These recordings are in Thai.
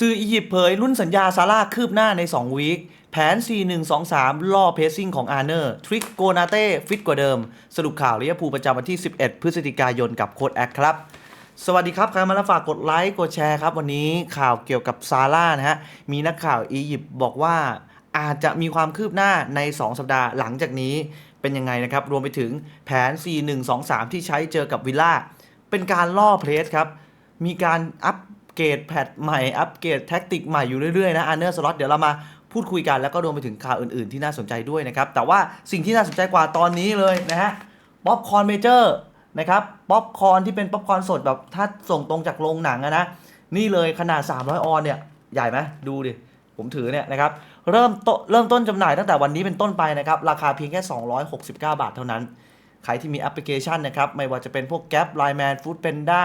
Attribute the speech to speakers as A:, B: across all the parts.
A: สื่ออียิปต์เผยรุ่นสัญญาซาร่าคืบหน้าใน 2 วีคแผน 4-1-2-3 ล่อเพซซิ่งของอาร์เนอร์ ทริกโกนาเต้ ฟิตกว่าเดิม สรุปข่าวลิเวอร์พูลประจำวันที่ 11 พฤศจิกายนกับโค้ดแอคครับ สวัสดีครับ ใครมาแล้วฝากกดไลค์ กดแชร์ครับ วันนี้ข่าวเกี่ยวกับซาร่านะฮะ มีนักข่าวอียิปต์บอกว่าอาจจะมีความคืบหน้าใน 2 สัปดาห์หลังจากนี้เป็นยังไงนะครับ รวมไปถึงแผน 4-1-2-3 ที่ใช้เจอกับวิลล่า เป็นการล่อเพลสครับ มีการอัป เกรดแพทใหม่ อัปเกรดแท็กติกใหม่อยู่เรื่อยๆนะอาร์เนอร์สล็อตเดี๋ยวเรามาพูดคุยกันแล้วก็รวมไปถึงข่าวอื่นๆที่น่าสนใจด้วยนะครับ แต่ว่าสิ่งที่น่าสนใจกว่าตอนนี้เลยนะฮะป๊อปคอร์นเมเจอร์นะครับป๊อปคอร์นที่เป็นป๊อปคอร์นสดแบบถ้าส่งตรงจากโรงหนังนะนี่เลยขนาด 300 ออนเนี่ยใหญ่ไหมดูดิ ผมถือเนี่ยนะครับเริ่มต้นเริ่มต้นจำหน่ายตั้งแต่วันนี้เป็นต้นไปนะครับ ราคาเพียงแค่ 269 บาทเท่านั้น ใครที่มีแอปพลิเคชันนะครับ ไม่ว่าจะเป็นพวก Gap Line Man Food Panda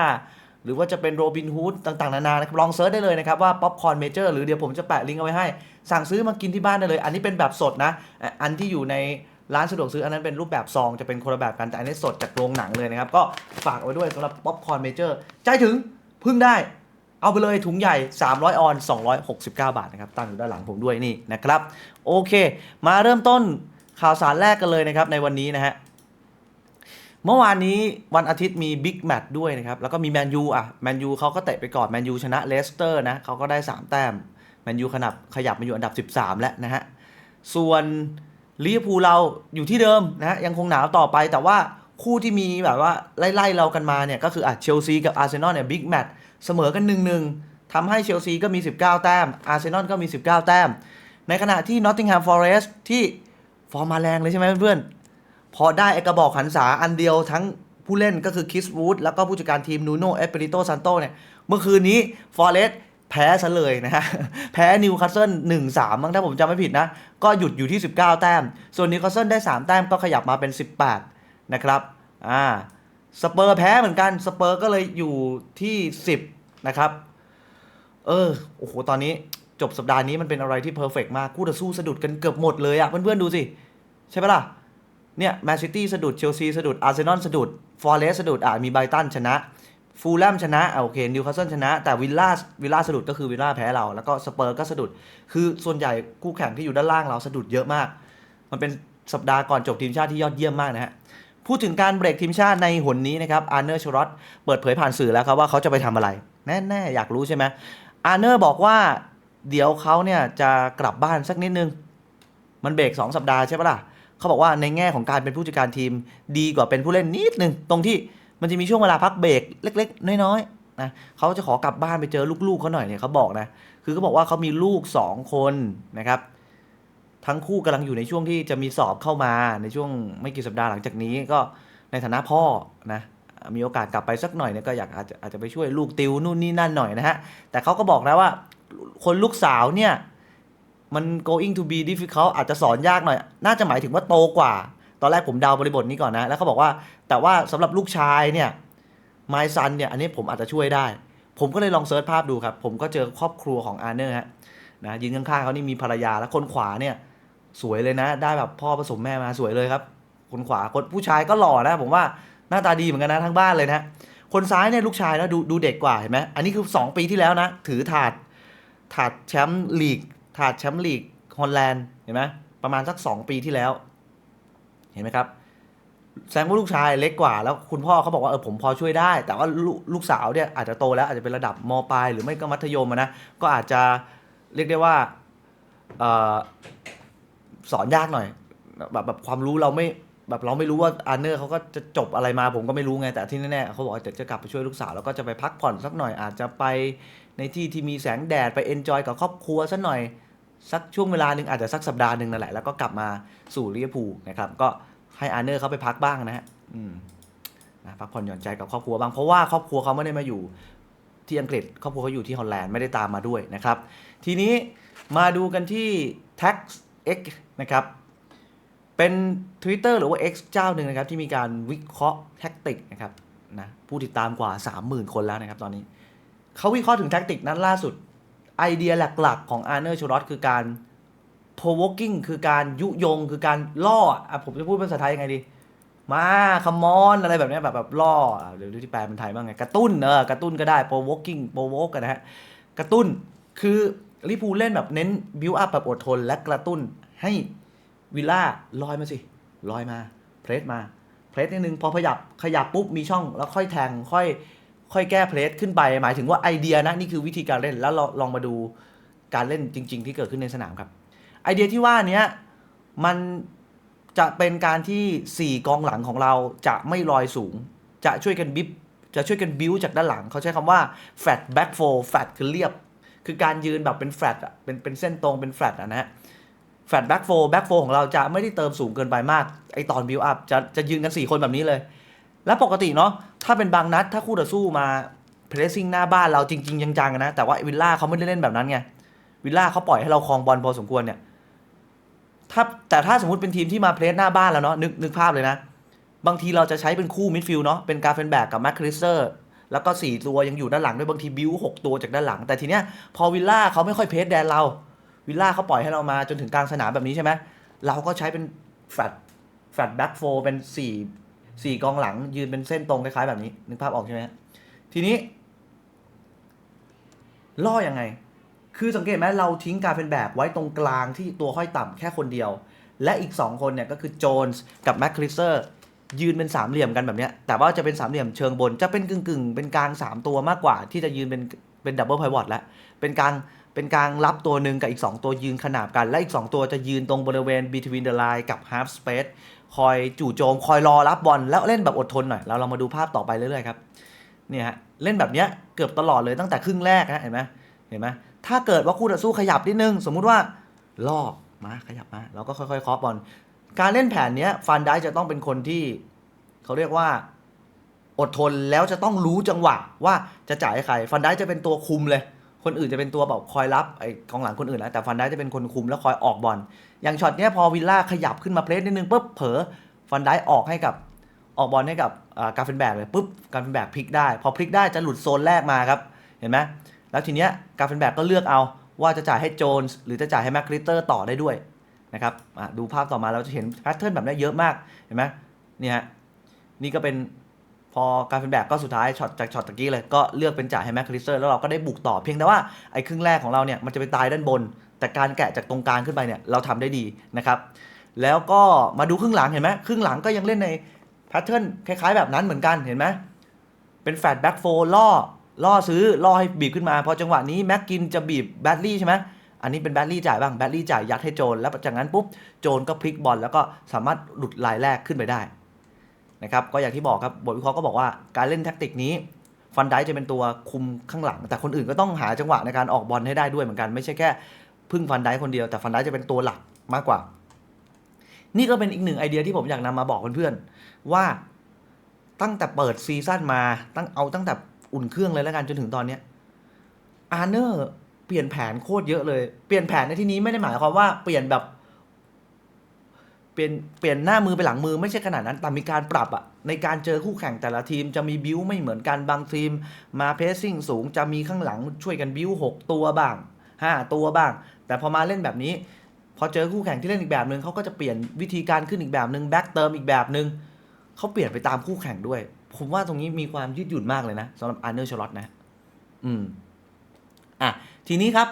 A: หรือว่าจะเป็น Robin Hood ต่างๆ นานานะครับลองเซิร์ชได้เลยนะครับว่า Popcorn Major หรือเดี๋ยวผมจะแปะลิงก์เอาไว้ให้ สั่งซื้อมากินที่บ้านได้เลย อันนี้เป็นแบบสดนะ อันที่อยู่ในร้านสะดวกซื้ออันนั้นเป็นรูปแบบซองจะเป็นคนละแบบกันแต่อันนี้สดจากโรงหนังเลยนะครับ ก็ฝากเอาไว้ด้วยสำหรับ Popcorn Major ใจถึงพึ่งได้ เอาไปเลยถุงใหญ่ 300 ออน 269 บาทนะครับตั้งอยู่ด้านหลังผมด้วยนี่นะครับโอเค มาเริ่มต้นข่าวสารแรกกันเลยนะครับในวันนี้นะฮะ เมื่อวานนี้วันอาทิตย์มีบิ๊กแมตช์ด้วยนะครับ แล้วก็มีแมนยูอะแมนยูเขาก็เตะไปก่อนแมนยูชนะเลสเตอร์นะเขาก็ได้ 3 แต้มแมนยูขนับขยับมาอยู่อันดับ 13 แล้วนะฮะ ส่วนลิเวอร์พูลเราอยู่ที่เดิมนะฮะยังคงหนาวต่อไปแต่ว่าคู่ที่มีแบบว่าไล่ๆเรากันมาเนี่ยก็คืออะเชลซีกับอาร์เซนอลเนี่ยบิ๊กแมตช์เสมอกัน 1-1ทำให้เชลซีก็มี 19 แต้มอาร์เซนอลก็มี 19 แต้ม ในขณะที่นอตติงแฮมฟอเรสต์ที่ฟอร์มมาแรงเลยใช่ไหมเพื่อน พอได้ไอกระบอกหันษาอันเดียวทั้งผู้เล่นก็คือคิสวูดแล้วก็ผู้จัดการทีมนูโน่เอเปริโตซันโตเนี่ย เมื่อคืนนี้ฟอเรสต์แพ้ซะเลยนะฮะ แพ้นิวคาสเซิล1-3มั้งถ้าผมจำไม่ผิดนะ ก็หยุดอยู่ที่ 19 แต้ม ส่วนนิวคาสเซิลได้ 3 แต้มก็ขยับมาเป็น 18 นะครับ อ่า สเปอร์แพ้เหมือนกัน สเปอร์ก็เลยอยู่ที่ 10 นะครับ เออ โอ้โห ตอนนี้จบสัปดาห์นี้มันเป็นอะไรที่เพอร์เฟกมาก คู่ต่อสู้สะดุดกันเกือบหมดเลยอะเพื่อนๆดูสิ ใช่ปะล่ะ เนี่ยแมนซิตี้สะดุดเชลซีสะดุดอาร์เซนอลสะดุดฟอร์เรสสะดุดอ่ามีไบตันชนะฟูลแลมชนะอ่าโอเคนิวคาสเซิลชนะ แต่วิลล่าวิลล่าสะดุดก็คือวิลล่าแพ้เรา แล้วก็สเปอร์ก็สะดุด คือส่วนใหญ่คู่แข่งที่อยู่ด้านล่างเราสะดุดเยอะมาก มันเป็นสัปดาห์ก่อนจบทีมชาติที่ยอดเยี่ยมมากนะฮะพูดถึงการเบรกทีมชาติในหนนี้นะครับอาร์เนอร์ชรอตเปิดเผยผ่านสื่อแล้วครับว่าเขาจะไปทำอะไร แน่ๆอยากรู้ใช่ไหมอาร์เนอร์บอกว่าเดี๋ยวเขาเนี่ยจะกลับบ้านสักนิดนึง มันเบรก2สัปดาห์ใช่ปะล่ะ เขาบอกว่าในแง่ของการเป็นผู้จัดการทีมดีกว่าเป็นผู้เล่นนิดนึงตรงที่มันจะมีช่วงเวลาพักเบรกเล็ก ๆ น้อยๆนะเขาจะขอกลับบ้านไปเจอลูกๆเขาหน่อยเนี่ยเขาบอกนะคือเขาบอกว่าเขามีลูก 2 คนนะครับ ทั้งคู่กำลังอยู่ในช่วงที่จะมีสอบเข้ามาในช่วงไม่กี่สัปดาห์หลังจากนี้ก็ในฐานะพ่อนะมีโอกาสกลับไปสักหน่อยเนี่ยก็อยากอาจจะอาจจะไปช่วยลูกติวนู่นนี่นั่นหน่อยนะฮะแต่เขาก็บอกนะว่า คนลูกสาวเนี่ย มัน going to be difficult อาจจะสอนยากหน่อย น่าจะหมายถึงว่าโตกว่า ตอนแรกผมเดาบริบทนี้ก่อนนะ แล้วเขาบอกว่า แต่ว่าสำหรับลูกชายเนี่ย my son เนี่ย อันนี้ผมอาจจะช่วยได้ ผมก็เลยลองเซิร์ชภาพดูครับ ผมก็เจอครอบครัวของอาร์เนอร์ฮะ นะยืนข้างๆเขานี่มีภรรยา แล้วคนขวาเนี่ย สวยเลยนะ ได้แบบพ่อผสมแม่มาสวยเลยครับ คนขวา คนผู้ชายก็หล่อนะ ผมว่าหน้าตาดีเหมือนกันนะทั้งบ้านเลยนะ คนซ้ายเนี่ยลูกชายนะดูดูเด็กกว่าเห็นไหมอันนี้คือ 2 ปีที่แล้วนะ ถือถาดถาดแชมป์ลีก ถาดแชมป์ลีกฮอลแลนด์เห็นไหมประมาณสัก 2 ปีที่แล้ว เห็นไหมครับแสดงว่าลูกชายเล็กกว่า แล้วคุณพ่อเขาบอกว่าเออผมพอช่วยได้ แต่ว่าลูกลูกสาวเนี่ยอาจจะโตแล้วอาจจะเป็นระดับมปลายหรือไม่ก็มัธยมนะก็อาจจะเรียกได้ว่าออสอนยากหน่อยแบบแบบความรู้เราไม่แบบเราไม่รู้ว่าอาร์เนอร์เขาก็จะจบอะไรมาผมก็ไม่รู้ไงแต่ที่แน่ๆเขาบอกว่าเดี๋ยวจะกลับไปช่วยลูกสาวแล้วก็จะไปพักผ่อนสักหน่อยอาจจะไปในที่ที่มีแสงแดดไปเอนจอยกับครอบครัวสักหน่อย สักช่วงเวลาหนึ่งอาจจะสักสัปดาห์หนึ่งนั่นแหละ แล้วก็กลับมาสู่ลิเวอร์พูลนะครับ ก็ให้อาร์เนอร์เขาไปพักบ้างนะฮะอืมนะพักผ่อนหย่อนใจกับครอบครัวบ้าง เพราะว่าครอบครัวเขาไม่ได้มาอยู่ที่อังกฤษ ครอบครัวเขาอยู่ที่ฮอลแลนด์ไม่ได้ตามมาด้วยนะครับ ทีนี้มาดูกันที่ Tax X นะครับ เป็น Twitter หรือว่า X เจ้าหนึ่งนะครับที่มีการวิเคราะห์แท็กติกนะครับนะผู้ติดตามกว่า 30,000 คนแล้วนะครับตอนนี้เขาวิเคราะห์ถึงแท็กติกนั้นล่าสุด ไอเดียหลักๆ ของอาร์เนอร์ชูรอตคือการ provoking คือการยุยง คือการล่ออะผมจะพูดภาษาไทยยังไงดี มาคมอนอะไรแบบนี้แบบแบบล่อเดี๋ยวดูที่แปลเป็นไทยบ้างไง กระตุ้นเออกระตุ้นก็ได้ provoking provoke กันนะฮะ กระตุ้นคือลิพูเล่นแบบเน้นบิวอัพแบบอดทน และกระตุ้นให้วิลล่าลอยมาสิลอยมาเพรสมาเพรสนิดนึงพอขยับขยับปุ๊บมีช่องแล้วค่อยแทงค่อย ค่อยแก้เพรสขึ้นไป หมายถึงว่าไอเดียนะนี่คือวิธีการเล่นแล้วเราลองมาดูการเล่นจริง ๆ ที่เกิดขึ้นในสนามครับ ไอเดียที่ว่านี้มันจะเป็นการที่ 4 กองหลังของเราจะไม่ลอยสูง จะช่วยกันบิบจะช่วยกันบิวจากด้านหลัง เขาใช้คำว่า flat back four flat คือเรียบ คือการยืนแบบเป็น flat อะเป็นเป็นเส้นตรงเป็น flat อะนะฮะ flat back four back four ของเราจะไม่ได้เติมสูงเกินไปมากไอตอน build up จะจะยืนกัน 4 คนแบบนี้เลย แล้วปกติเนาะถ้าเป็นบางนัดถ้าคู่ต่อสู้มา pressing หน้าบ้านเราจริง ๆ จังๆนะ แต่ว่าวิลล่าเขาไม่ได้เล่นแบบนั้นไงวิลล่าเขาปล่อยให้เราครองบอลพอสมควรเนี่ยถ้าแต่ถ้าสมมติเป็นทีมที่มาเพลสหน้าบ้านแล้วเนาะนึกนึกภาพเลยนะ บางทีเราจะใช้เป็นคู่มิดฟิลด์เนาะเป็นกาเฟนแบกกับแมคคริสเตอร์แล้วก็ 4 ตัวยังอยู่ด้านหลังด้วยบางทีบิว6ตัวจากด้านหลัง แต่ทีเนี้ยพอวิลล่าเขาไม่ค่อยเพสแดนเรา วิลล่าเขาปล่อยให้เรามาจนถึงกลางสนามแบบนี้ใช่ไหมเราก็ใช้เป็นแฟลตแฟลตแบ็กโฟเป็น4 4กองหลังยืนเป็นเส้นตรงคล้ายๆแบบนี้นึกภาพออกใช่ไหมฮะทีนี้ ล่อยังไง คือสังเกตไหมเราทิ้งการเป็นแบกไว้ตรงกลางที่ตัวห้อยต่ำแค่คนเดียว และอีก 2 คนเนี่ยก็คือโจนส์กับแมคคริสเตอร์ยืนเป็นสามเหลี่ยมกันแบบเนี้ยแต่ว่าจะเป็นสามเหลี่ยมเชิงบนจะเป็นกึ่งกึ่งๆ เป็นกลาง 3 ตัวมากกว่าที่จะยืนเป็นเป็นดับเบิลไพวอตแล้วเป็นกลางเป็นกลางรับตัวหนึ่งกับอีก 2 ตัวยืนขนาบกัน และอีก 2 ตัวจะยืนตรงบริเวณ between the line กับ half space คอยจู่โจม คอยรอรับบอลแล้วเล่นแบบอดทนหน่อยเราเรามาดูภาพต่อไปเรื่อยๆครับเนี่ยฮะเล่นแบบเนี้ยเกือบตลอดเลยตั้งแต่ครึ่งแรกนะเห็นไหมเห็นไหมถ้าเกิดว่าคู่ต่อสู้ขยับนิดนึง สมมุติว่าล่อมาขยับมาเราก็ค่อยๆเคาะบอลการเล่นแผนเนี้ยฟันได้จะต้องเป็นคนที่เขาเรียกว่าอดทนแล้วจะต้องรู้จังหวะว่าจะจ่ายให้ใคร ฟันได้จะเป็นตัวคุมเลย คนอื่นจะเป็นตัวแบบคอยรับไอ้กองหลังคนอื่นนะแต่ฟันได้จะเป็นคนคุมแล้วคอยออกบอลอย่างช็อตเนี้ยพอวิลล่าขยับขึ้นมาเพลสนิดนึงปุ๊บเผลอฟันได้ออกให้กับออกบอลให้กับกาเฟนแบกเลยปุ๊บกาเฟนแบกพลิกได้พอพลิกได้จะหลุดโซนแรกมาครับเห็นไหมแล้วทีเนี้ยกาเฟนแบกก็เลือกเอาว่าจะจ่ายให้โจนส์หรือจะจ่ายให้แมคคริสเตอร์ต่อได้ด้วยนะครับอะดูภาพต่อมาเราจะเห็นแพทเทิร์นแบบนี้เยอะมากเห็นไหมนี่ฮะนี่ก็เป็น พอการเป็นแบกก็สุดท้ายช็อตจากช็อตตะกี้เลยก็เลือกเป็นจ่ายให้แมคคริสเตอร์แล้วเราก็ได้บุกต่อเพียงแต่ว่าไอ้ครึ่งแรกของเราเนี่ยมันจะไปตายด้านบน แต่การแกะจากตรงกลางขึ้นไปเนี่ยเราทำได้ดีนะครับแล้วก็มาดูครึ่งหลังเห็นไหมครึ่งหลังก็ยังเล่นในแพทเทิร์นคล้ายๆแบบนั้นเหมือนกันเห็นไหมเป็นแฟลตแบ็กโฟล่อล่อซื้อล่อให้บีบขึ้นมาพอจังหวะนี้แม็กกินจะบีบแบดลี่ใช่ไหมอันนี้เป็นแบดลี่จ่ายบ้างแบดลี่จ่ายยัดให้โจนแล้วจากนั้นปุ๊บโจนก็พลิกบอลแล้วก็สามารถหลุดลายแรกขึ้นไปได้ นะครับก็อย่างที่บอกครับบทวิเคราะห์ก็บอกว่าการเล่นแท็กติกนี้ฟันไดจะเป็นตัวคุมข้างหลัง แต่คนอื่นก็ต้องหาจังหวะในการออกบอลให้ได้ด้วยเหมือนกันไม่ใช่แค่พึ่งฟันไดคนเดียวแต่ฟันไดจะเป็นตัวหลักมากกว่า นี่ก็เป็นอีกหนึ่งไอเดียที่ผมอยากนำมาบอกเพื่อนๆว่าตั้งแต่เปิดซีซั่นมาตั้งเอาตั้งแต่อุ่นเครื่องเลยแล้วกันจนถึงตอนเนี้ยอาร์เนอร์เปลี่ยนแผนโคตรเยอะเลย เปลี่ยนแผนในที่นี้ไม่ได้หมายความว่าเปลี่ยนแบบ เปลี่ยนเปลี่ยนหน้ามือไปหลังมือไม่ใช่ขนาดนั้นแต่มีการปรับอะในการเจอคู่แข่งแต่ละทีมจะมีบิวไม่เหมือนกันบางทีม มาเพสซิ่งสูงจะมีข้างหลังช่วยกันบิวหกตัวบ้างห้าตัวบ้าง แต่พอมาเล่นแบบนี้ พอเจอคู่แข่งที่เล่นอีกแบบหนึ่งเขาก็จะเปลี่ยนวิธีการขึ้นอีกแบบหนึ่งแบ็กเติมอีกแบบหนึ่งเขาเปลี่ยนไปตามคู่แข่งด้วย ผมว่าตรงนี้มีความยืดหยุ่นมากเลยนะสำหรับอาร์เนอร์ชลอตนะ อืมอะทีนี้ครับ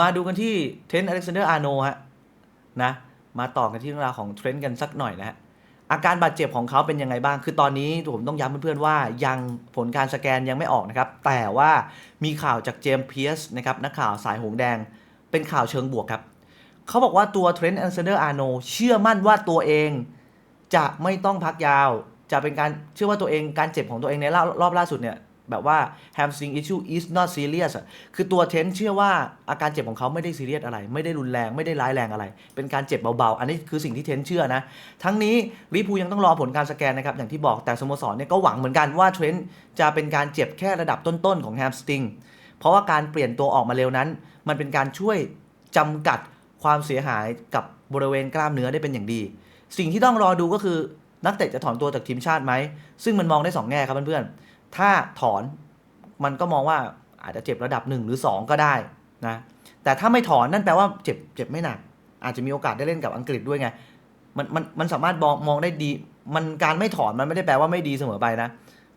A: มาดูกันที่เทนอเล็กซานเดอร์อาร์โนฮะนะ มาต่อกันที่เรื่องราวของเทรนต์กันสักหน่อยนะฮะอาการบาดเจ็บของเขาเป็นยังไงบ้าง คือตอนนี้ผมต้องย้ำเพื่อนๆว่ายังผลการสแกนยังไม่ออกนะครับ แต่ว่ามีข่าวจากเจมส์เพียสนะครับนักข่าวสายหงแดง เป็นข่าวเชิงบวกครับ เขาบอกว่าตัวเทรนต์แอเซานเดอร์อาร์โนเชื่อมั่นว่าตัวเองจะไม่ต้องพักยาว จะเป็นการเชื่อว่าตัวเองการเจ็บของตัวเองในรอบล่าสุดเนี่ย แบบว่า hamstring issue is not serious คือตัวเทนเชื่อว่าอาการเจ็บของเขาไม่ได้ซีเรียสอะไร ไม่ได้รุนแรงไม่ได้ร้ายแรงอะไร เป็นการเจ็บเบาๆ อันนี้คือสิ่งที่เทนเชื่อนะ ทั้งนี้ลิปูยังต้องรอผลการสแกนนะครับ อย่างที่บอกแต่สโมสรเนี่ยก็หวังเหมือนกันว่าเทนจะเป็นการเจ็บแค่ระดับต้นๆของ hamstring เพราะว่าการเปลี่ยนตัวออกมาเร็วนั้น มันเป็นการช่วยจำกัดความเสียหายกับบริเวณกล้ามเนื้อได้เป็นอย่างดี สิ่งที่ต้องรอดูก็คือนักเตะจะถอนตัวจากทีมชาติไหม ซึ่งมันมองได้สองแง่ครับเพื่อนๆ ถ้าถอนมันก็มองว่าอาจจะเจ็บระดับ 1 หรือ 2 ก็ได้นะแต่ถ้าไม่ถอนนั่นแปลว่าเจ็บเจ็บไม่หนัก อาจจะมีโอกาสได้เล่นกับอังกฤษด้วยไงมันมันมันสามารถมองมองได้ดี มันการไม่ถอนมันไม่ได้แปลว่าไม่ดีเสมอไปนะ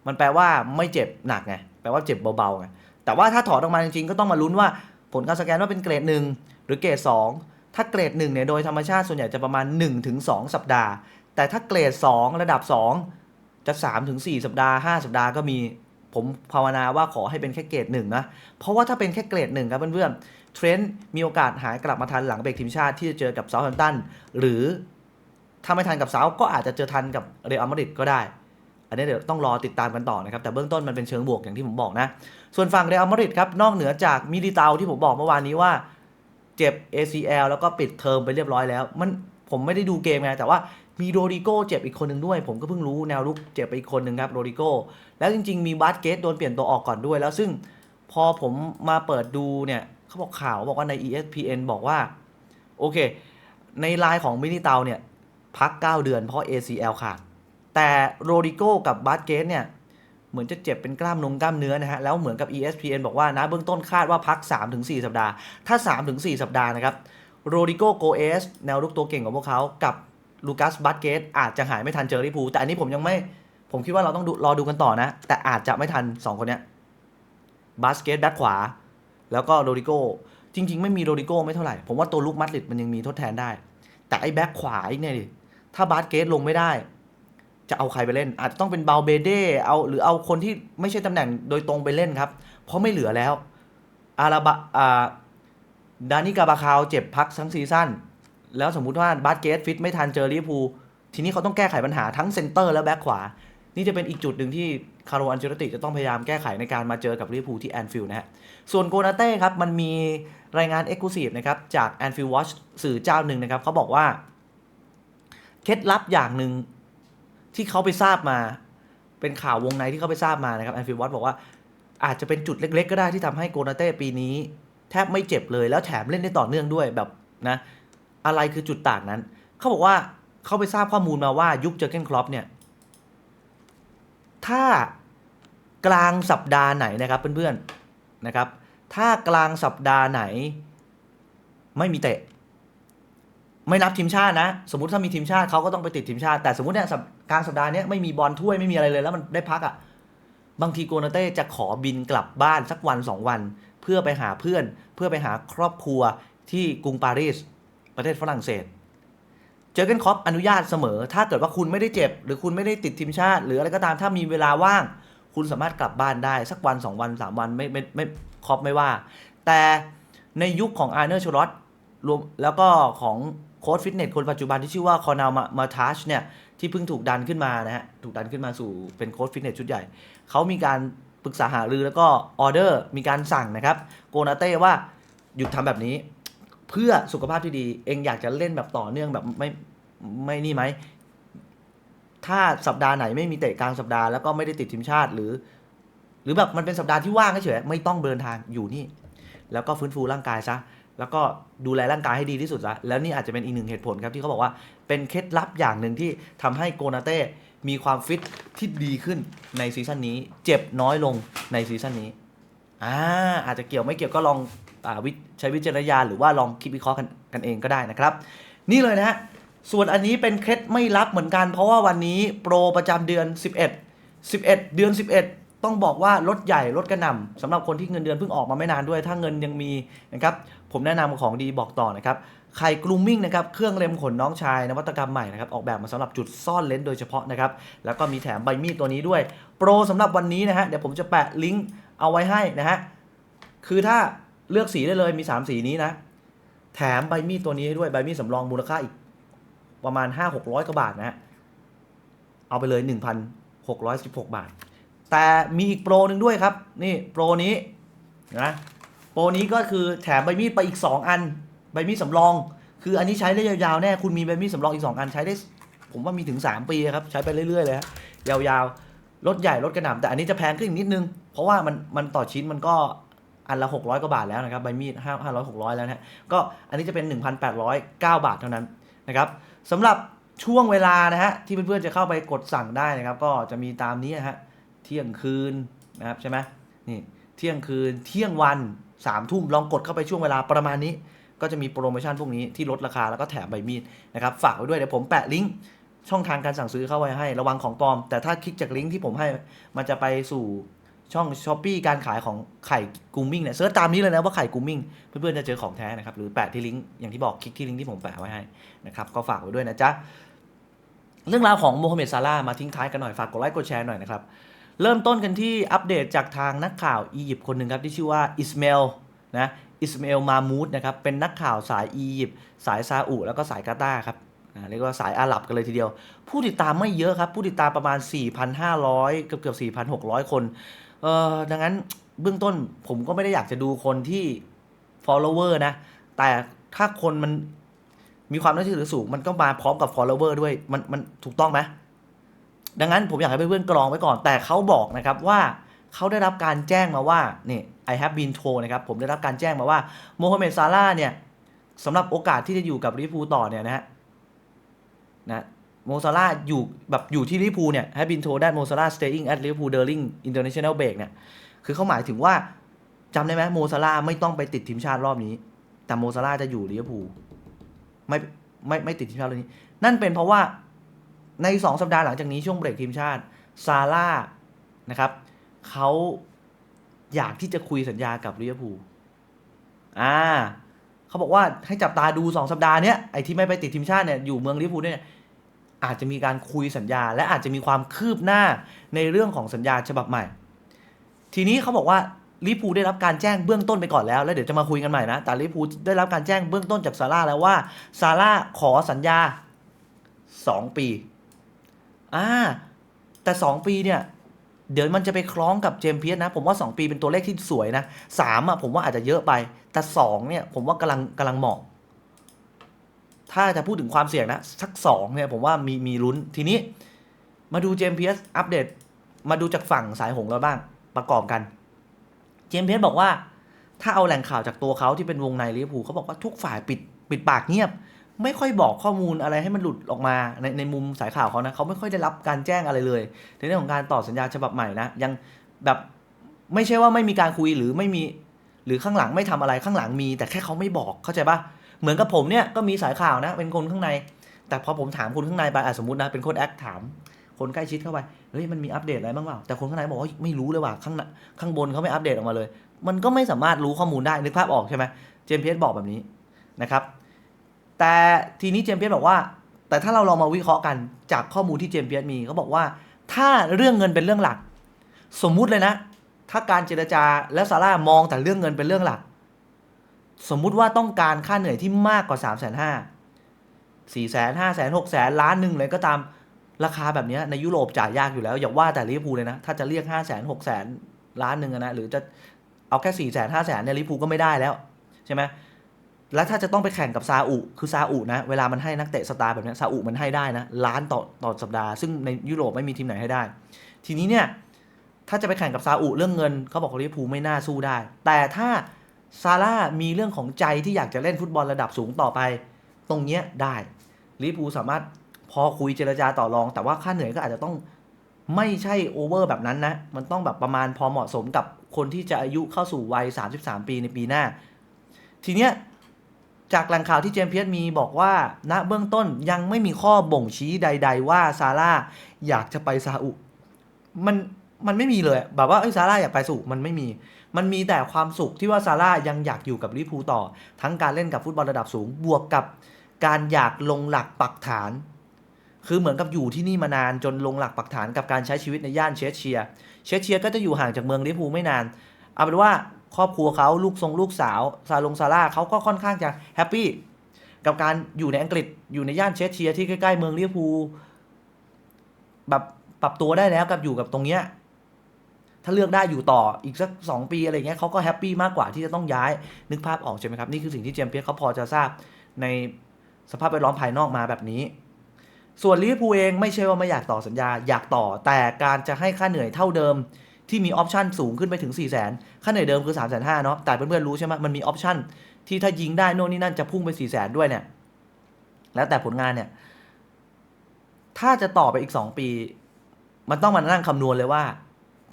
A: มันแปลว่าไม่เจ็บหนักไงแปลว่าเจ็บเบาๆไงแต่ว่าถ้าถอนออกมาจริงๆก็ต้องมาลุ้นว่าผลการสแกนว่าเป็นเกรด 1 หรือเกรด 2 ถ้าเกรด1เนี่ยโดยธรรมชาติส่วนใหญ่จะประมาณ 1-2 สัปดาห์ แต่ถ้าเกรด 2 ระดับ 2 จะ3-4สัปดาห์ 5 สัปดาห์ก็มีผมภาวนาว่าขอให้เป็นแค่เกรด1นะ เพราะว่าถ้าเป็นแค่เกรด1ครับเพื่อนๆเทรนต์มีโอกาสหายกลับมาทันหลังเบรกทีมชาติที่จะเจอกับเซาท์แฮมป์ตันหรือถ้าไม่ทันกับเซาก็อาจจะเจอทันกับเรอัลมาดริดก็ได้ อันนี้เดี๋ยวต้องรอติดตามกันต่อนะครับ แต่เบื้องต้นมันเป็นเชิงบวกอย่างที่ผมบอกนะ ส่วนฝั่งเรอัลมาดริดครับนอกเหนือจากมิลิเตาที่ผมบอกเมื่อวานนี้ว่า เจ็บ ACL แล้วก็ปิดเทอมไปเรียบร้อยแล้ว มันผมไม่ได้ดูเกมไงแต่ว่า มีโรดิโก้เจ็บอีกคนหนึ่งด้วย ผมก็เพิ่งรู้แนวรุกเจ็บไปอีกคนหนึ่งครับโรดิโก้แล้วจริง ๆ มีบาสเกตโดนเปลี่ยนตัวออกก่อนด้วยแล้วซึ่งพอผมมาเปิดดูเนี่ยเขาบอกข่าวบอกว่าใน ESPN บอกว่า โอเค ในไลน์ของมินิเตาเนี่ย พัก 9 เดือนเพราะ ACL ขาดแต่โรดิโก้กับบาสเกตเนี่ย เหมือนจะเจ็บเป็นกล้ามนงกล้ามเนื้อนะฮะ แล้วเหมือนกับ ESPN บอกว่านะเบื้องต้นคาดว่าพัก 3-4 สัปดาห์ ถ้า 3-4 สัปดาห์นะครับโรดิโกโกเอสแนวรุกตัวเก่งของพวกเขากับ ลูคัสบัตเกตอาจจะหายไม่ทันเจอริพูแต่อันนี้ผมยังไม่ ผมคิดว่าเราต้องดูรอดูกันต่อนะ แต่อาจจะไม่ทัน 2 คนเนี้ยบาสเกตแบ็คขวา แล้วก็โรดิโกจริง ๆ ไม่มีโรดิโกไม่เท่าไหร่ ผมว่าตัวลูกมัดริดมันยังมีทดแทนได้ แต่ไอ้แบ็คขวาอีกเนี่ยดิถ้าบาสเกตลงไม่ได้ จะเอาใครไปเล่น อาจจะต้องเป็นเบาเบเด้เอาหรือเอาคนที่ไม่ใช่ตำแหน่งโดยตรงไปเล่นครับ เพราะไม่เหลือแล้วอาราบะอ่าดานิกาบาคาวเจ็บพักทั้งซีซั่น แล้วสมมุติว่าบาสเกตฟิตไม่ทันเจอลิเวอร์พูทีนี้เขาต้องแก้ไขปัญหาทั้งเซนเตอร์และแบ็คขวา นี่จะเป็นอีกจุดหนึ่งที่คาร์โรอันเจลติจะต้องพยายามแก้ไขในการมาเจอกับลิพูที่แอนฟิลด์นะฮะ ส่วนโกนาเต้ครับ มันมีรายงานเอ็กซ์คลูซีฟนะครับ จากแอนฟิลด์วอชสื่อเจ้าหนึ่งนะครับเขาบอกว่า เคล็ดลับอย่างหนึ่งที่เขาไปทราบมา เป็นข่าววงในที่เขาไปทราบมานะครับแอนฟิลด์วอชบอกว่าอาจจะเป็นจุดเล็ก ๆ ก็ได้ที่ทำให้โกนาเต้ปีนี้ แทบไม่เจ็บเลยแล้วแถมเล่นได้ต่อเนื่องด้วยแบบนะ อะไรคือจุดต่างนั้น เขาบอกว่าเขาไปทราบข้อมูลมาว่ายุคเจอร์เกนครอปเนี่ย ถ้ากลางสัปดาห์ไหนนะครับเพื่อนๆนะครับ ถ้ากลางสัปดาห์ไหน ไม่มีเตะ ไม่นับทีมชาตินะ สมมติถ้ามีทีมชาติเขาก็ต้องไปติดทีมชาติ แต่สมมติเนี่ยกลางสัปดาห์เนี้ยไม่มีบอลถ้วยไม่มีอะไรเลยแล้วมันได้พักอะ่ะบางทีโกนาเต้จะขอบินกลับบ้านสักวันสองวัน เพื่อไปหาเพื่อน เพื่อไปหาครอบครัวที่กรุงปารีส ประเทศฝรั่งเศส เจอเกนคอปอนุญาตเสมอ ถ้าเกิดว่าคุณไม่ได้เจ็บ หรือคุณไม่ได้ติดทีมชาติ หรืออะไรก็ตามถ้ามีเวลาว่าง คุณสามารถกลับบ้านได้ สักวัน 2 วัน 3 วันไม่ไม่ไม่คอปไม่ว่า แต่ในยุคของอาร์เนอร์ชลอตรวมแล้วก็ของโค้ชฟิตเนสคนปัจจุบันที่ชื่อว่าคอนามามาทาชเนี่ยที่เพิ่งถูกดันขึ้นมานะฮะถูกดันขึ้นมาสู่เป็นโค้ชฟิตเนสชุดใหญ่เขามีการปรึกษาหารือแล้วก็ออเดอร์มีการสั่งนะครับโกนาเต้ว่าหยุดทำแบบนี้ เพื่อสุขภาพที่ดี เองอยากจะเล่นแบบต่อเนื่องแบบไม่ไม่นี่ไหม ถ้าสัปดาห์ไหนไม่มีเตะกลางสัปดาห์แล้วก็ไม่ได้ติดทีมชาติหรือ หรือแบบมันเป็นสัปดาห์ที่ว่างเฉยๆไม่ต้องเดินทางอยู่นี่ แล้วก็ฟื้นฟูร่างกายซะแล้วก็ดูแลร่างกายให้ดีที่สุดซะแล้วนี่อาจจะเป็นอีกหนึ่งเหตุผลครับที่เขาบอกว่าเป็นเคล็ดลับอย่างหนึ่งที่ทำให้โกนาเต้มีความฟิตที่ดีขึ้นในซีซั่นนี้ เจ็บน้อยลงในซีซั่นนี้ อ่าอาจจะเกี่ยวไม่เกี่ยวก็ลองอวิใช้วิจารณญาณหรือว่าลองคิดวิเคราะห์กันกันเองก็ได้นะครับ นี่เลยนะฮะส่วนอันนี้เป็นเคล็ดไม่ลับเหมือนกัน เพราะว่าวันนี้โปรประจำเดือน 11 11 เดือน 11 ต้องบอกว่าลดใหญ่ลดกระหน่ำสำหรับคนที่เงินเดือนเพิ่งออกมาไม่นานด้วย ถ้าเงินยังมีนะครับผมแนะนำของดีบอกต่อนะครับไข่กลูมมิ่งนะครับเครื่องเล็มขนน้องชายนวัตกรรมใหม่นะครับออกแบบมาสำหรับจุดซ่อนเลนส์โดยเฉพาะนะครับแล้วก็มีแถมใบมีดตัวนี้ด้วย โปรสำหรับวันนี้นะฮะเดี๋ยวผมจะแปะลิงก์ เอาไว้ให้นะฮะ คือถ้าเลือกสีได้เลยมี 3 สีนี้นะ แถมใบมีดตัวนี้ให้ด้วยใบมีดสำรองมูลค่าอีกประมาณ 5 600กว่าบาทนะฮะ เอาไปเลย 1,616 บาท แต่มีอีกโปรหนึ่งด้วยครับ นี่โปรนี้นะโปรนี้ก็คือแถมใบมีดไปอีก 2 อัน ใบมีดสำรอง คืออันนี้ใช้ได้ยาวๆแน่คุณมีใบมีดสำรองอีก 2 อันใช้ได้ ผมว่ามีถึง 3 ปีครับ ใช้ไปเรื่อยๆเลยฮะยาวๆ ลดใหญ่ลดกระหน่ำแต่อันนี้จะแพงขึ้นอีกนิดนึง เพราะว่ามันมันต่อชิ้นมันก็อันละ 600 กว่าบาทแล้วนะครับใบมีด5 500 600แล้วนะฮะก็อันนี้จะเป็น 1,809 บาทเท่านั้นนะครับสำหรับช่วงเวลานะฮะที่เพื่อนๆจะเข้าไปกดสั่งได้นะครับ ก็จะมีตามนี้นะฮะเที่ยงคืนนะครับใช่ไหมนี่เที่ยงคืนเที่ยงวันสามทุ่มลองกดเข้าไปช่วงเวลาประมาณนี้ ก็จะมีโปรโมชั่นพวกนี้ที่ลดราคาแล้วก็แถมใบมีดนะครับฝากไว้ด้วยเดี๋ยวผมแปะลิงก์ ช่องทางการสั่งซื้อเข้าไว้ให้ระวังของปลอม แต่ถ้าคลิกจากลิงก์ที่ผมให้มันจะไปสู่ช่องช้อปปีการขายของไข่กูมิ่งเนี่ยเซิร์ชตามนี้เลยนะว่าไข่กูมิ่งเพื่อนๆจะเจอของแท้นะครับ หรือแปะที่ลิงก์อย่างที่บอกคลิกที่ลิงก์ที่ผมแปะไว้ให้นะครับก็ฝากไว้ด้วยนะจ๊ะเรื่องราวของโมฮัมเหม็ดซาร่ามาทิ้งท้ายกันหน่อยฝากกดไลค์กดแชร์หน่อยนะครับเริ่มต้นกันที่อัปเดตจากทางนักข่าวอียิปต์คนหนึ่งครับที่ชื่อว่าอิสมาเอลนะอิสมาเอลมามูดนะครับเป็นนักข่าวสายอียิปต์สายซาอุแล้วก็สายกาตาร์ครับ เรียกว่าสายอาหรับกันเลยทีเดียว ผู้ติดตามไม่เยอะครับ ผู้ติดตามประมาณ 4,500 เกือบเกือบ4,600 คนเออดังนั้นเบื้องต้นผมก็ไม่ได้อยากจะดูคนที่ follower นะ แต่ถ้าคนมันมีความน่าเชื่อถือสูง มันก็มาพร้อมกับ follower ด้วย มันมันถูกต้องไหมดังนั้นผมอยากให้เพื่อนๆกรองไว้ก่อน แต่เขาบอกนะครับว่าเขาได้รับการแจ้งมาว่านี่ I have been told นะครับ ผมได้รับการแจ้งมาว่าโมฮัมเหม็ดซาร่าเนี่ยสำหรับโอกาสที่จะอยู่กับลิเวอร์พูลต่อเนี่ยนะฮะ นะโมซาร่าอยู่แบบอยู่ที่ลิพูเนี่ย have been told that โมซาร่า staying at Liverpool during international break เนี่ยคือเขาหมายถึงว่าจำได้ไหมโมซาร่าไม่ต้องไปติดทีมชาติรอบนี้ แต่โมซาร่าจะอยู่ลิเวอร์พูลไม่ไม่ไม่ติดทีมชาติรอบนี้ นั่นเป็นเพราะว่าในสองสัปดาห์หลังจากนี้ช่วงเบรกทีมชาติซาร่านะครับเขาอยากที่จะคุยสัญญากับลิเวอร์พูลอ่าเขาบอกว่าให้จับตาดูสองสัปดาห์เนี้ยไอ้ที่ไม่ไปติดทีมชาติเนี่ยอยู่เมืองลิเวอร์พูลเนี่ย อาจจะมีการคุยสัญญา และอาจจะมีความคืบหน้าในเรื่องของสัญญาฉบับใหม่ ทีนี้เขาบอกว่าลิพูได้รับการแจ้งเบื้องต้นไปก่อนแล้ว แล้วเดี๋ยวจะมาคุยกันใหม่นะ แต่ลิพูได้รับการแจ้งเบื้องต้นจากซาร่าแล้วว่าซาร่าขอสัญญาสองปีอ่าแต่ 2 ปีเนี่ยเดี๋ยวมันจะไปคล้องกับเจมเพียสนะ ผมว่า 2 ปีเป็นตัวเลขที่สวยนะสามอะผมว่าอาจจะเยอะไป แต่2เนี่ยผมว่ากำลังกำลังเหมาะ ถ้าจะพูดถึงความเสี่ยงนะ สัก2เนี่ยผมว่ามีมีลุ้นทีนี้มาดูเจมส์เพียสอัปเดต มาดูจากฝั่งสายหงเราบ้างประกอบกัน เจมส์เพียสบอกว่า ถ้าเอาแหล่งข่าวจากตัวเขาที่เป็นวงในลิเวอร์พูลเขาบอกว่าทุกฝ่ายปิดปิดปากเงียบ ไม่ค่อยบอกข้อมูลอะไรให้มันหลุดออกมาในในมุมสายข่าวเขานะเขาไม่ค่อยได้รับการแจ้งอะไรเลย ในเรื่องของการต่อสัญญาฉบับใหม่นะยังแบบไม่ใช่ว่าไม่มีการคุยหรือไม่มี หรือข้างหลังไม่ทำอะไรข้างหลังมี แต่แค่เขาไม่บอกเข้าใจปะ เหมือนกับผมเนี่ยก็มีสายข่าวนะ เป็นคนข้างใน แต่พอผมถามคนข้างในไปอะสมมตินะเป็นคนแอคถาม คนใกล้ชิดเข้าไปเฮ้ยมันมีอัปเดตอะไรบ้างเปล่าแต่คนข้างในบอกว่าไม่รู้เลยว่ะข้างข้างบนเขาไม่อัปเดตออกมาเลย มันก็ไม่สามารถรู้ข้อมูลได้นึกภาพออกใช่ไหมเจมส์เพสบอกแบบนี้นะครับ แต่ทีนี้เจมส์เปียสบอกว่า แต่ถ้าเราลองมาวิเคราะห์กันจากข้อมูลที่เจมส์เปียสมีเขาบอกว่า ถ้าเรื่องเงินเป็นเรื่องหลัก สมมุติเลยนะ ถ้าการเจรจาและซาร่ามองแต่เรื่องเงินเป็นเรื่องหลัก สมมุติว่าต้องการค่าเหนื่อยที่มากกว่า3ามแสนห้าสี่แสนห้าแสนหกแสนล้านหนึ่งเลยก็ตามราคาแบบนี้ในยุโรปจ่ายยากอยู่แล้ว อย่าว่าแต่ลิเวอร์พูลเลยนะ ถ้าจะเรียกห้าแสนหกแสนล้านหนึ่งนะ หรือจะเอาแค่สี่แสนห้าแสนเนี่ยลิเวอร์พูลก็ไม่ได้แล้ว ใช่ไหมแล้วถ้าจะต้องไปแข่งกับซาอุคือซาอุนะ เวลามันให้นักเตะสตาร์แบบนี้ซาอุมันให้ได้นะล้านต่อต่อสัปดาห์ซึ่งในยุโรปไม่มีทีมไหนให้ได้ ทีนี้เนี่ยถ้าจะไปแข่งกับซาอุเรื่องเงินเขาบอกลิเวอร์พูลไม่น่าสู้ได้ แต่ถ้า ซาร่ามีเรื่องของใจที่อยากจะเล่นฟุตบอลระดับสูงต่อไป ตรงเนี้ยได้ลิเวอร์พูสามารถพอคุยเจรจาต่อรอง แต่ว่าค่าเหนื่อยก็อาจจะต้องไม่ใช่โอเวอร์แบบนั้นนะ มันต้องแบบประมาณพอเหมาะสมกับคนที่จะอายุเข้าสู่วัย 33 ปีในปีหน้า ทีเนี้ยจากแหล่งข่าวที่เจมส์เพียสมีบอกว่าณเบื้องต้นยังไม่มีข้อบ่งชี้ใด ๆ ว่าซาร่าอยากจะไปซาอุ มันมันไม่มีเลย แบบว่าเอ้ซาร่าอยากไปซาอุมันไม่มีมันมีแต่ความสุขที่ว่าซาร่ายังอยากอยู่กับลิพูต่อ ทั้งการเล่นกับฟุตบอลระดับสูงบวกกับการอยากลงหลักปักฐาน คือเหมือนกับอยู่ที่นี่มานานจนลงหลักปักฐานกับการใช้ชีวิตในย่านเชสเชีย เชสเชียก็จะอยู่ห่างจากเมืองลิพูไม่นาน เอาเป็นว่าครอบครัวเขาลูกทรงลูกสาวซาลงซาร่าเขาก็ค่อนข้างจะแฮปปี้กับการอยู่ในอังกฤษอยู่ในย่านเชสเชียที่ใกล้ๆเมืองลิพูแบบปรับตัวได้แล้วกับอยู่กับตรงเนี้ย ถ้าเลือกได้อยู่ต่ออีกสักสองปีอะไรเงี้ยเขาก็แฮปปี้มากกว่าที่จะต้องย้ายนึกภาพออกใช่ไหมครับ นี่คือสิ่งที่เจมส์เปียสเขาพอจะทราบในสภาพแวดล้อมภายนอกมาแบบนี้ ส่วนลิเวอร์พูลเองไม่ใช่ว่าไม่อยากต่อสัญญาอยากต่อ แต่การจะให้ค่าเหนื่อยเท่าเดิมที่มีออปชันสูงขึ้นไปถึง 4 0 0 0 0 0ค่าเหนื่อยเดิมคือ 3 5 0 0 0เนาะแต่เพื่อนๆรู้ใช่ไหมมันมีออปชันที่ถ้ายิงได้โน่นนี่นั่นจะพุ่งไป 4 0 0 0 0 0ด้วยเนี่ยแล้วแต่ผลงานเนี่ย ถ้าจะต่อไปอีก 2 ปี มันต้องมานั่งคำนวณเลยว่า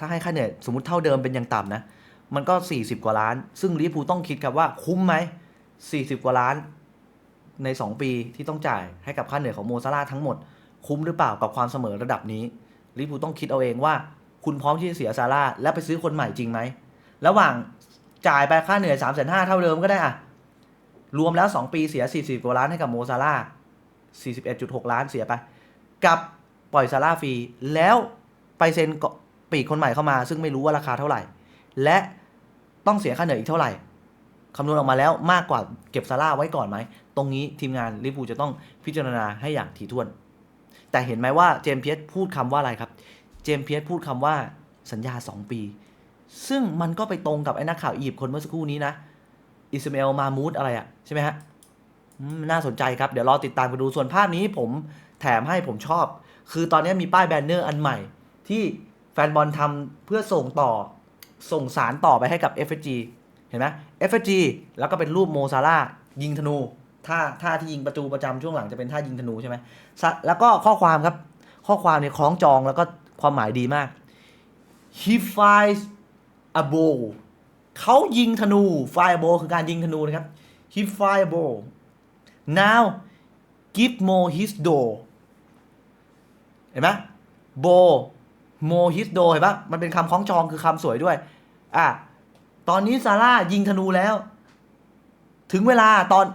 A: ถ้าให้ค่าเหนื่อยสมมติเท่าเดิมเป็นอย่างต่ำนะ มันก็ 40 กว่าล้าน ซึ่งลิเวอร์พูต้องคิดครับว่าคุ้มไหม 40 กว่าล้านใน 2 ปีที่ต้องจ่ายให้กับค่าเหนื่อยของโมซาร่าทั้งหมด คุ้มหรือเปล่ากับความเสมอระดับนี้ลิเวอร์พูต้องคิดเอาเองว่า คุณพร้อมที่จะเสียซาร่าแล้วไปซื้อคนใหม่จริงไหมระหว่างจ่ายไปค่าเหนื่อย3ามแสนห้าเท่าเดิมก็ได้อะรวมแล้ว 2 ปีเสีย 40 กว่าล้านให้กับโมซาร่า41.6 ล้านเสียไป กับปล่อยซาร่าฟรีแล้วไปเซ็นกาะ ปีกคนใหม่เข้ามา ซึ่งไม่รู้ว่าราคาเท่าไหร่ และต้องเสียค่าเหนื่อยอีกเท่าไหร่คำนวณออกมาแล้วมากกว่าเก็บซาร่าไว้ก่อนไหม ตรงนี้ทีมงานลิเวอร์พูลจะต้องพิจารณาให้อย่างถี่ถ้วน แต่เห็นไหมว่าเจมส์เพียสพูดคำว่าอะไรครับ เจมส์เพียสพูดคำว่าสัญญา 2 ปี ซึ่งมันก็ไปตรงกับไอ้นักข่าวอียิปต์คนเมื่อสักครู่นี้นะ อิสมาเอลมามูดอะไรอะใช่ไหมฮะน่าสนใจครับ เดี๋ยวรอติดตามกันดูส่วนภาพนี้ผมแถมให้ผมชอบ คือตอนนี้มีป้ายแบนเนอร์อันใหม่ที่ แฟนบอลทำเพื่อส่งต่อส่งสารต่อไปให้กับ FG เห็นไหม FG แล้วก็เป็นรูปโมซาร่ายิงธนูท่าท่าที่ยิงประตูประจำช่วงหลังจะเป็นท่ายิงธนูใช่ไหมแล้วก็ข้อความครับ ข้อความเนี่ยคล้องจองแล้วก็ความหมายดีมาก he fires a bow เขายิงธนู fire a bow คือการยิงธนูนะครับ he fires a bow now give Mo his door เห็นไหม bow Mo his door เห็นปะมันเป็นคำคล้องจองคือคำสวยด้วย อะ ตอนนี้ซาร่ายิงธนูแล้ว ถึงเวลาตอน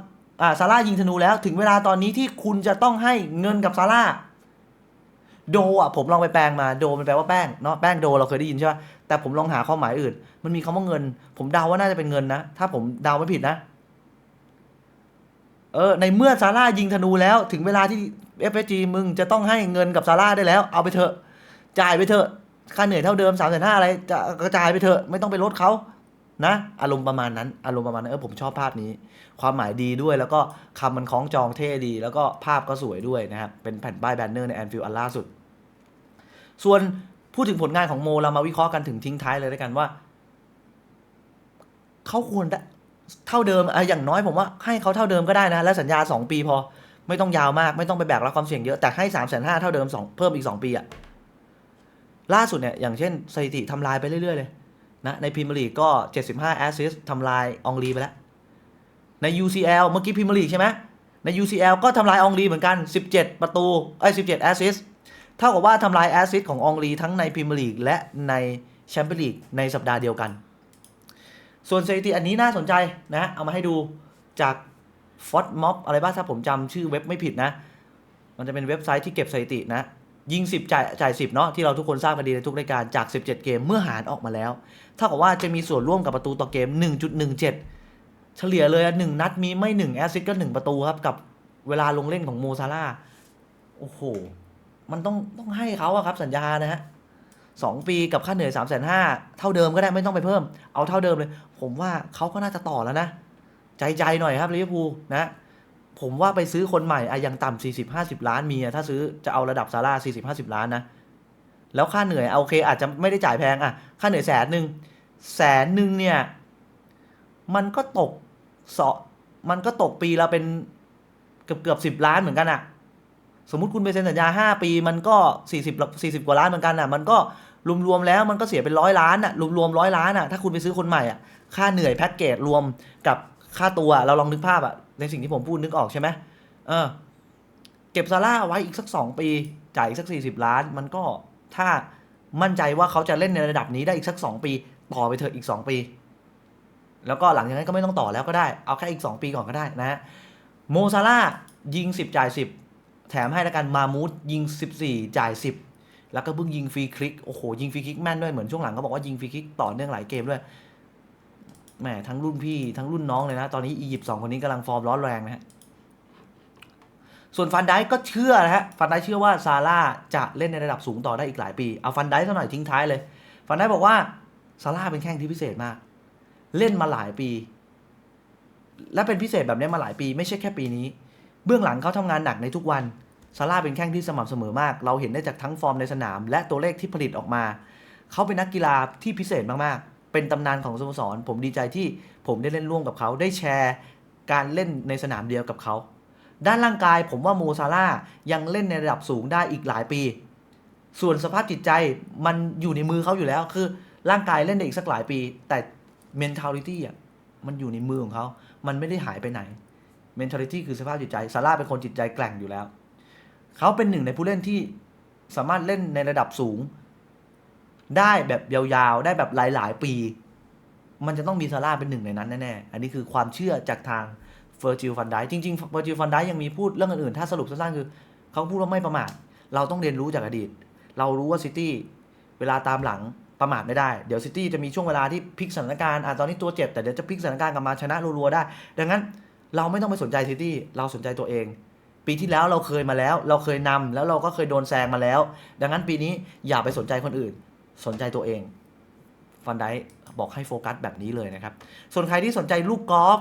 A: อ่าซาร่ายิงธนูแล้ว ถึงเวลาตอนนี้ที่คุณจะต้องให้เงินกับซาร่าโดอะผมลองไปแปลงมาโดมันแปลว่าแป้งเนาะแป้งโดเราเคยได้ยินใช่ป่ะแต่ผมลองหาความหมายอื่น มันมีคำว่าเงิน ผมเดาว่าน่าจะเป็นเงินนะ ถ้าผมเดาไม่ผิดนะ เออในเมื่อซาร่ายิงธนูแล้ว ถึงเวลาที่ f อ g มึงจะต้องให้เงินกับซาร่าได้แล้ว เอาไปเถอะ จ่ายไปเถอะค่าเหนื่อยเท่าเดิมสามแสนห้าอะไรจะกระจายไปเถอะไม่ต้องไปลดเขานะ อารมณ์ประมาณนั้น อารมณ์ประมาณนั้นเออผมชอบภาพนี้ ความหมายดีด้วยแล้วก็คำมันคล้องจองเท่ดี แล้วก็ภาพก็สวยด้วยนะครับ เป็นแผ่นป้ายแบนเนอร์ในแอนฟิลด์อันล่าสุด ส่วนพูดถึงผลงานของโมเรามาวิเคราะห์กันถึงทิ้งท้ายเลยด้วยกันว่าเขาควรได้เท่าเดิมอะอย่างน้อยผมว่าให้เขาเท่าเดิมก็ได้นะ และสัญญา 2 ปีพอไม่ต้องยาวมากไม่ต้องไปแบกรับความเสี่ยงเยอะแต่ให้3ามแสนห้าเท่าเดิม2เพิ่มอีก 2 ปีอะ ล่าสุดเนี่ยอย่างเช่นสถิติทำลายไปเรื่อย ๆ เลยนะในพรีเมียร์ลีกก็ 75แอสซิสต์ทำลายอองลีไปแล้ว ใน UCL เมื่อกี้พรีเมียร์ลีกใช่ไหมใน UCL ก็ทำลายอองลีเหมือนกัน 17 ประตูไอ้17แอสซิสต์เท่ากับว่าทำลายแอสซิสต์ของอองลีทั้งในพรีเมียร์ลีกและในแชมเปี้ยนลีกในสัปดาห์เดียวกัน ส่วนสถิติอันนี้น่าสนใจนะเอามาให้ดูจากฟอ t ม็อบอะไรบ้างถ้าผมจำชื่อเว็บไม่ผิดนะ มันจะเป็นเว็บไซต์ที่เก็บสถิตินะ ยิง 10 จ่ายจ่าย 10 เนาะที่เราทุกคนทราบกันดีในทุกรายการจาก 17 เกมเมื่อหารออกมาแล้วเท่ากับว่าจะมีส่วนร่วมกับประตูต่อเกม 1.17 เฉลี่ยเลยหนึ่งนัดมีไม่1แอสซิสต์ก็ 1 ประตูครับกับเวลาลงเล่นของโมซาร่าโอ้โห มันต้องต้องให้เขาอะครับสัญญานะฮะสองปีกับค่าเหนื่อยสามแสนห้าเท่าเดิมก็ได้ไม่ต้องไปเพิ่ม เอาเท่าเดิมเลย ผมว่าเขาก็น่าจะต่อแล้วนะ ใจใจหน่อยครับลิเวอร์พูลนะ ผมว่าไปซื้อคนใหม่อะอย่างต่ำสี่สิบห้าสิบล้านมีอะถ้าซื้อจะเอาระดับซาร่าสี่สิบห้าสิบล้านนะ แล้วค่าเหนื่อยเอาโอเค อาจจะไม่ได้จ่ายแพงอะค่าเหนื่อยแสนหนึ่งแสนหนึ่งเนี่ย มันก็ตกสอมันก็ตกปีละเป็นเกือบเกือบสิบล้านเหมือนกันอะสมมติคุณไปเซ็นสัญญา5ปี มันก็40 40กว่าล้านเหมือนกันอะมันก็รวมๆแล้วมันก็เสียเป็นร้อยล้านอะรวมๆร้อยล้านอะถ้าคุณไปซื้อคนใหม่อะค่าเหนื่อยแพ็กเกจรวมกับ ค่าตัวเราลองนึกภาพอะในสิ่งที่ผมพูดนึกออกใช่ไหมเออ เก็บซาร่าไว้อีกสัก2ปี จ่ายอีกสัก40ล้าน มันก็ถ้ามั่นใจว่าเขาจะเล่นในระดับนี้ได้อีกสัก2ปี ต่อไปเถอะอีก2ปี แล้วก็หลังจากนั้นก็ไม่ต้องต่อแล้วก็ได้ เอาแค่อีก2ปีก่อนก็ได้นะโมซาร่ายิง10จ่าย10แถมให้แล้วกันมามูดยิง14จ่าย10แล้วก็เพิ่งยิงฟรีคลิกโอ้โหยิงฟรีคลิกแม่นด้วยเหมือนช่วงหลังเขาบอกว่ายิงฟรีคลิกต่อเนื่องหลายเกมด้วย แหมทั้งรุ่นพี่ทั้งรุ่นน้องเลยนะ ตอนนี้อียิปต์สองคนนี้กำลังฟอร์มร้อนแรงนะฮะส่วนฟันได้ก็เชื่อนะฮะฟันได้เชื่อว่าซาร่าจะเล่นในระดับสูงต่อได้อีกหลายปี เอาฟันไดสักหน่อยทิ้งท้ายเลย ฟันได้บอกว่าซาร่าเป็นแข้งที่พิเศษมาก เล่นมาหลายปี และเป็นพิเศษแบบนี้มาหลายปี ไม่ใช่แค่ปีนี้ เบื้องหลังเขาทำงานหนักในทุกวันซาร่าเป็นแข้งที่สม่ำเสมอมาก เราเห็นได้จากทั้งฟอร์มในสนาม และตัวเลขที่ผลิตออกมา เขาเป็นนักกีฬาที่พิเศษมากๆ เป็นตำนานของสโมสร ผมดีใจที่ผมได้เล่นร่วมกับเขา ได้แชร์การเล่นในสนามเดียวกับเขา ด้านร่างกายผมว่าโมซาร่ายังเล่นในระดับสูงได้อีกหลายปี ส่วนสภาพจิตใจมันอยู่ในมือเขาอยู่แล้ว คือร่างกายเล่นได้อีกสักหลายปี แต่ mentality อะมันอยู่ในมือของเขา มันไม่ได้หายไปไหน mentality คือสภาพจิตใจ ซาร่าเป็นคนจิตใจแกร่งอยู่แล้ว เขาเป็นหนึ่งในผู้เล่นที่สามารถเล่นในระดับสูง ได้แบบยาวๆ ได้แบบหลายๆ ปี มันจะต้องมีซาร่าเป็นหนึ่งในนั้นแน่ๆ อันนี้คือความเชื่อจากทางเฟอร์จิลฟันไดจริงๆเฟอร์จิลฟันไดยังมีพูดเรื่องอื่นๆ ถ้าสรุปสั้นๆคือ เขาพูดว่าไม่ประมาท เราต้องเรียนรู้จากอดีต เรารู้ว่าซิตี้เวลาตามหลังประมาทไม่ได้ เดี๋ยวซิตี้จะมีช่วงเวลาที่พลิกสถานการณ์อะตอนนี้ตัวเจ็บแต่เดี๋ยวจะพลิกสถานการณ์กลับมาชนะรัวๆได้ ดังนั้นเราไม่ต้องไปสนใจซิตี้เราสนใจตัวเอง ปีที่แล้วเราเคยมาแล้ว เราเคยนำแล้วเราก็เคยโดนแซงมาแล้ว ดังนั้นปีนี้อย่าไปสนใจคนอื่น สนใจตัวเองฟันไดบอกให้โฟกัสแบบนี้เลยนะครับ ส่วนใครที่สนใจลูกกอล์ฟ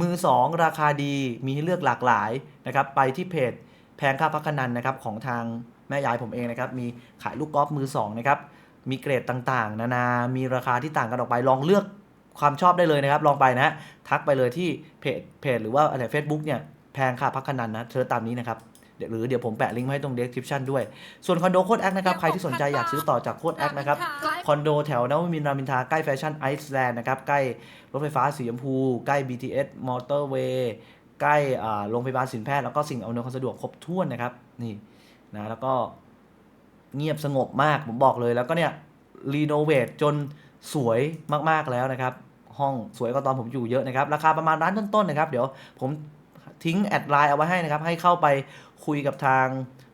A: มือ 2 ราคาดีมีให้เลือกหลากหลายนะครับ ไปที่เพจแพงค่าพักนันนะครับของทางแม่ยายผมเองนะครับ มีขายลูกกอล์ฟมือ2นะครับ มีเกรดต่างๆ นานา มีราคาที่ต่างกันออกไป ลองเลือกความชอบได้เลยนะครับ ลองไปนะ ทักไปเลยที่เพจเพจหรือว่าอะไรเฟซบุ๊กเนี่ยแพงค่าพักนันนะเชิญตามนี้นะครับ หรือเดี๋ยวผมแปะลิงก์ไว้ให้ตรง description ด้วย ส่วนคอนโดโคดแอคนะครับ ใครที่สนใจอยากซื้อต่อจากโคดแอคนะครับ คอนโดแถวนวมินทร์รามอินทราใกล้แฟชั่นไอซ์แลนด์นะครับ ใกล้รถไฟฟ้าสีชมพู ใกล้ BTS มอเตอร์เวย์ใกล้อ่าโรงพยาบาลสินแพทย์แล้วก็สิ่งอำนวยความสะดวกครบถ้วนนะครับนี่นะแล้วก็เงียบสงบมากผมบอกเลยแล้วก็เนี่ยรีโนเวทจนสวยมากๆแล้วนะครับ ห้องสวยกว่าตอนผมอยู่เยอะนะครับ ราคาประมาณร้านต้นๆนะครับ เดี๋ยวผม ทิ้งแอดไลน์เอาไว้ให้นะครับ ให้เข้าไปคุยกับทาง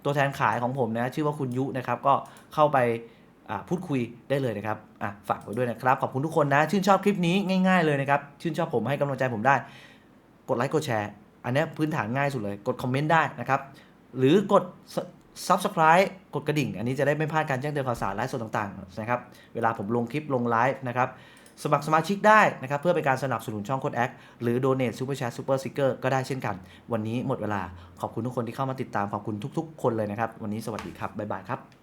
A: ตัวแทนขายของผมนะ ชื่อว่าคุณยุนะครับ ก็เข้าไปพูดคุยได้เลยนะครับฝากไว้ด้วยนะครับ ขอบคุณทุกคนนะ ชื่นชอบคลิปนี้ง่าย ๆเลยนะครับ ชื่นชอบผมให้กำลังใจผมได้ กดไลค์กดแชร์ อันนี้พื้นฐานง่ายสุดเลย กดคอมเมนต์ได้นะครับ หรือกด subscribe กดกระดิ่ง อันนี้จะได้ไม่พลาดการแจ้งเตือนข่าวสารไลฟ์สดต่างๆนะครับ เวลาผมลงคลิปลงไลฟ์นะครับ สมัครสมาชิกได้นะครับเพื่อเป็นการสนับสนุนช่องโคดแอคหรือ Donate Super Chat Super Sticker ก็ได้เช่นกัน วันนี้หมดเวลาขอบคุณทุกคนที่เข้ามาติดตามขอบคุณทุก ๆ คนเลยนะครับ วันนี้สวัสดีครับบ๊ายบายครับ